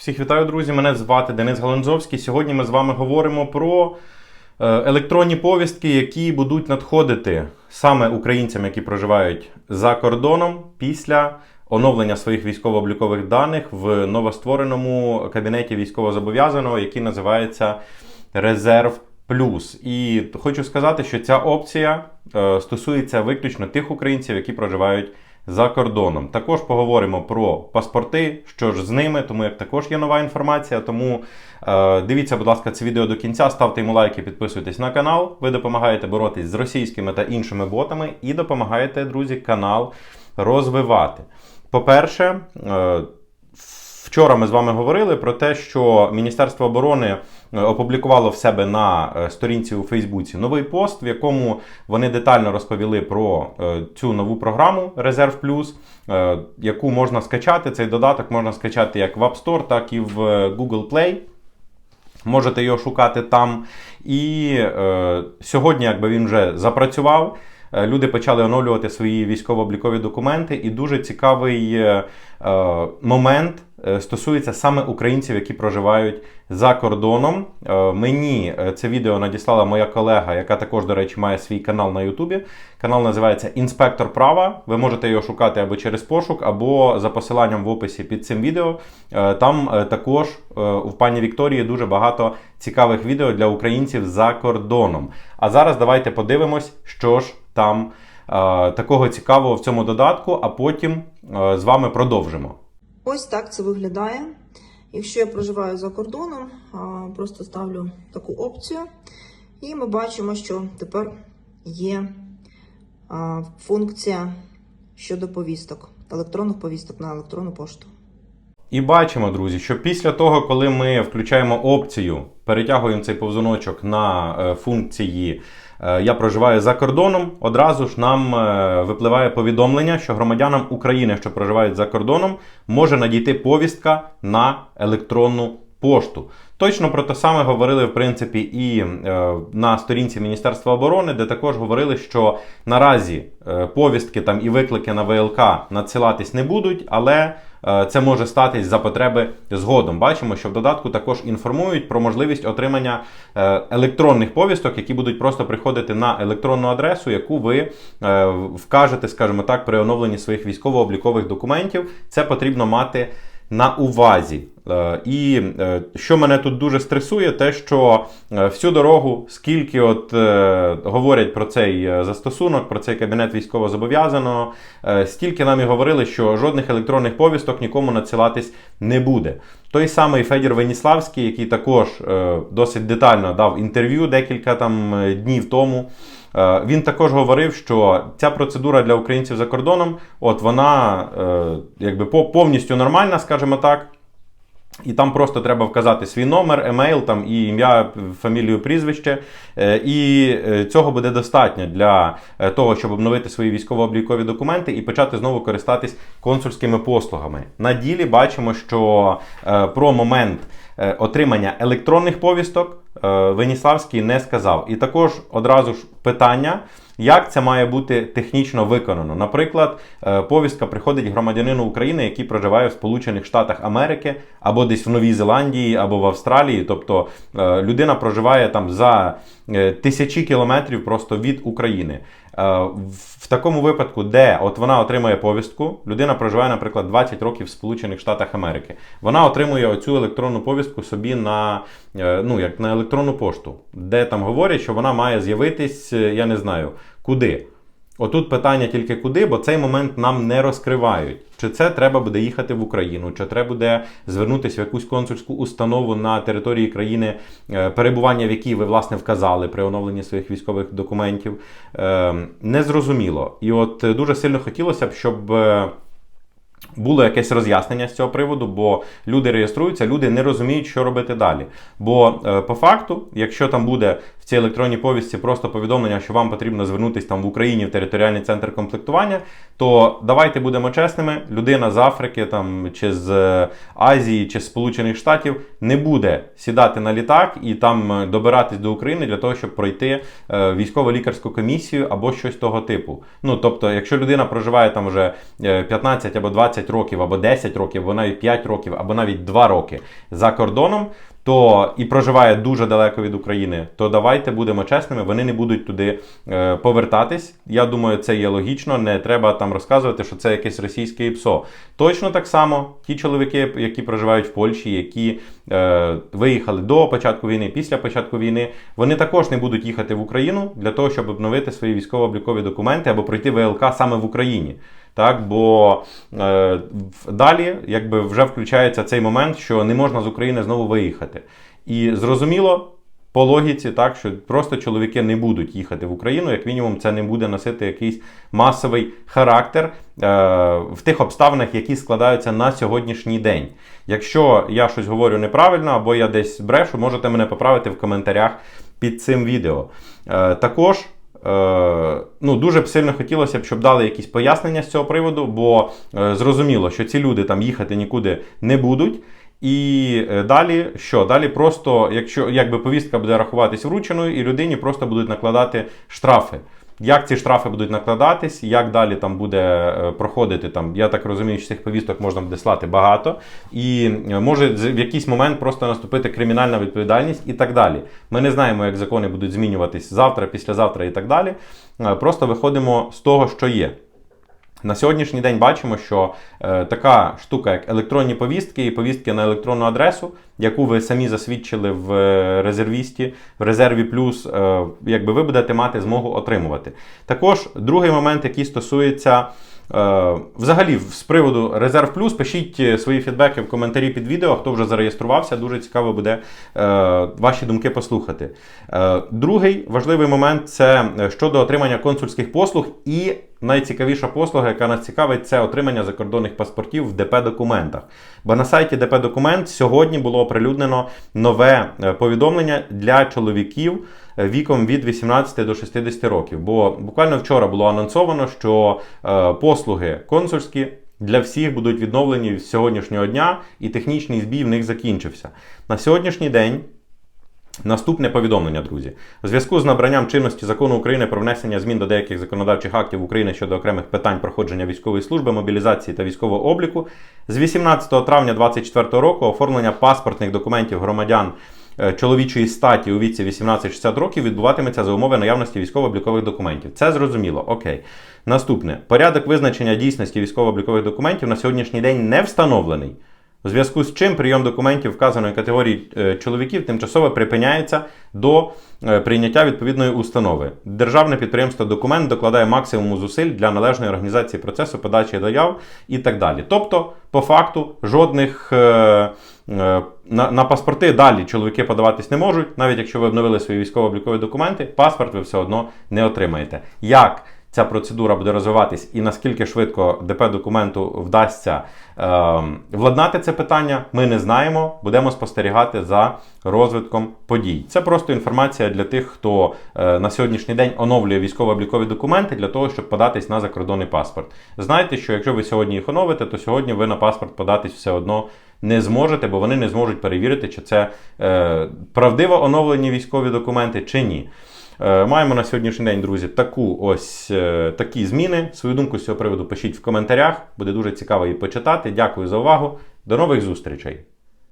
Всіх вітаю, друзі! Мене звати Денис Галанзовський. Сьогодні ми з вами говоримо про е, електронні повістки, які будуть надходити саме українцям, які проживають за кордоном після оновлення своїх військово-облікових даних в новоствореному кабінеті військовозобов'язаного, який називається Резерв Плюс. І хочу сказати, що ця опція е, стосується виключно тих українців, які проживають за кордоном. Також поговоримо про паспорти, що ж з ними, тому як також є нова інформація. Тому е, дивіться, будь ласка, це відео до кінця, ставте йому лайки, підписуйтесь на канал. Ви допомагаєте боротись з російськими та іншими ботами і допомагаєте, друзі, канал розвивати. По-перше, е, Вчора ми з вами говорили про те, що Міністерство оборони е, опублікувало в себе на е, сторінці у Фейсбуці новий пост, в якому вони детально розповіли про е, цю нову програму Резерв Плюс, яку можна скачати. Цей додаток можна скачати як в App Store, так і в Google Play. Можете його шукати там. І е, сьогодні, якби він вже запрацював, е, люди почали оновлювати свої військово-облікові документи, і дуже цікавий е, е, момент е, стосується саме українців, які проживають за кордоном. Е, мені це відео надіслала моя колега, яка також, до речі, має свій канал на Ютубі. Канал називається Інспектор права. Ви можете його шукати або через пошук, або за посиланням в описі під цим відео. Там також е, в пані Вікторії дуже багато цікавих відео для українців за кордоном. А зараз давайте подивимось, що ж там е, такого цікавого в цьому додатку, а потім е, з вами продовжимо. Ось так це виглядає. Якщо я проживаю за кордоном, просто ставлю таку опцію, і ми бачимо, що тепер є функція щодо повісток, електронних повісток на електронну пошту. І бачимо, друзі, що після того, коли ми включаємо опцію, перетягуємо цей повзуночок на е, функції е, Я проживаю за кордоном, одразу ж нам е, випливає повідомлення, що громадянам України, що проживають за кордоном, може надійти повістка на електронну пошту. Точно про те саме говорили, в принципі, і на сторінці Міністерства оборони, де також говорили, що наразі повістки там і виклики на ВЛК надсилатись не будуть, але це може статись за потреби згодом. Бачимо, що в додатку також інформують про можливість отримання е, електронних повісток, які будуть просто приходити на електронну адресу, яку ви е, вкажете, скажімо так, при оновленні своїх військово-облікових документів. Це потрібно мати на увазі. Е, І е, що мене тут дуже стресує, те, що е, всю дорогу, скільки от говорять про цей застосунок, про цей кабінет військовозобов'язаного, е, стільки нам і говорили, що жодних електронних повісток нікому надсилатись не буде. Той самий Федір Веніславський, який також досить детально дав інтерв'ю декілька там днів тому. Е, Він також говорив, що ця процедура для українців за кордоном, от вона е, якби повністю нормальна, скажімо так. І там просто треба вказати свій номер, емейл там, і ім'я, фамілію, прізвище. Е, І цього буде достатньо для того, щоб обновити свої військово-облікові документи і почати знову користатись консульськими послугами. На ділі бачимо, що про момент отримання електронних повісток е, Веніславський не сказав. І також одразу ж питання. Як це має бути технічно виконано? Наприклад, е, повістка приходить громадянину України, який проживає в Сполучених Штатах Америки, або десь в Новій Зеландії, або в Австралії. Тобто е, людина проживає там за е, тисячі кілометрів просто від України. Е, В такому випадку, де от вона отримує повістку, людина проживає, наприклад, 20 років в Сполучених Штатах Америки. Вона отримує оцю електронну повістку собі на, е, ну, як на електронну пошту, де там говорять, що вона має з'явитись, е, я не знаю, куди. Отут питання тільки куди, бо цей момент нам не розкривають. Чи це треба буде їхати в Україну, чи треба буде звернутися в якусь консульську установу на території країни, е, перебування в якій ви власне вказали при оновленні своїх військових документів. Е, Незрозуміло. І от е, дуже сильно хотілося б, щоб. е, було якесь роз'яснення з цього приводу, бо люди реєструються, люди не розуміють, що робити далі. Бо по факту, якщо там буде цій електронній повістці просто повідомлення, що вам потрібно звернутися там в Україні в територіальний центр комплектування, то давайте будемо чесними, людина з Африки там, чи з е, Азії, чи з Сполучених Штатів не буде сідати на літак і там е, добиратись до України для того, щоб пройти е, військово-лікарську комісію або щось того типу. Ну тобто, якщо людина проживає там вже е, 15 або 20 років, або 10 років, або навіть 5 років, або навіть 2 роки за кордоном, то і проживає дуже далеко від України, то давайте будемо чесними, вони не будуть туди е, повертатись. Я думаю, це є логічно. Не треба там розказувати, що це якесь російське ІПСО. Точно так само ті чоловіки, які проживають в Польщі, які е, виїхали до початку війни, після початку війни, вони також не будуть їхати в Україну для того, щоб обновити свої військово-облікові документи або пройти ВЛК саме в Україні. Так, бо е, далі якби вже включається цей момент, що не можна з України знову виїхати. І зрозуміло, по логіці, так, що просто чоловіки не будуть їхати в Україну, як мінімум, це не буде носити якийсь масовий характер е, в тих обставинах, які складаються на сьогоднішній день. Якщо я щось говорю неправильно або я десь брешу, можете мене поправити в коментарях під цим відео. Е, також. Е, ну, дуже б сильно хотілося б, щоб дали якісь пояснення з цього приводу, бо е, зрозуміло, що ці люди там їхати нікуди не будуть. І е, далі що? Далі просто, якщо якби повістка буде рахуватись врученою, і людині просто будуть накладати штрафи. Як ці штрафи будуть накладатись, як далі там буде е, проходити там, я так розумію, що цих повісток можна буде слати багато, і е, може в якийсь момент просто наступити кримінальна відповідальність і так далі. Ми не знаємо, як закони будуть змінюватись завтра, післязавтра і так далі. Е, Просто виходимо з того, що є. На сьогоднішній день бачимо, що е, така штука, як електронні повістки і повістки на електронну адресу, яку ви самі засвідчили в е, резервісті, в резерві плюс, е, якби ви будете мати змогу отримувати. Також другий момент, який стосується. Е, Взагалі, з приводу Резерв Плюс, пишіть е, свої фідбеки в коментарі під відео, хто вже зареєструвався. Дуже цікаво буде ваші думки послухати. Другий важливий момент це щодо отримання консульських послуг і найцікавіша послуга, яка нас цікавить, це отримання закордонних паспортів в ДП-документах. Бо на сайті ДП-документ сьогодні було оприлюднено нове е, повідомлення для чоловіків е, віком від 18 до 60 років. Бо буквально вчора було анонсовано, що е, послуги консульські. Для всіх будуть відновлені з сьогоднішнього дня, і технічний збій в них закінчився. На сьогоднішній день Наступне повідомлення, друзі. У зв'язку з набранням чинності закону України про внесення змін до деяких законодавчих актів України щодо окремих питань проходження військової служби, мобілізації та військового обліку, з 18 травня 2024 року оформлення паспортних документів громадян е, чоловічої статі у віці 18-60 років відбуватиметься за умови наявності військово-облікових документів. Це зрозуміло. Окей. Наступне порядок визначення дійсності військово-облікових документів на сьогоднішній день не встановлений. У зв'язку з чим прийом документів вказаної категорії е, чоловіків тимчасово припиняється до е, прийняття відповідної установи. Державне підприємство документ докладає максимум зусиль для належної організації процесу подачі заяв і так далі. Тобто, по факту, жодних е, на, на паспорти далі чоловіки подаватись не можуть, навіть якщо ви обновили свої військово-облікові документи, паспорт ви все одно не отримаєте. Як ця процедура буде розвиватись і наскільки швидко ДП документу вдасться е, владнати це питання, ми не знаємо. Будемо спостерігати за розвитком подій. Це просто інформація для тих, хто е, на сьогоднішній день оновлює військово-облікові документи для того, щоб податись на закордонний паспорт. Знайте, що якщо ви сьогодні їх оновите, то сьогодні ви на паспорт податись все одно. Не зможете, бо вони не зможуть перевірити, чи це е, правдиво оновлені військові документи чи ні. Е, Маємо на сьогоднішній день, друзі, таку ось е, такі зміни. Свою думку з цього приводу пишіть в коментарях. Буде дуже цікаво її почитати. Дякую за увагу. До нових зустрічей!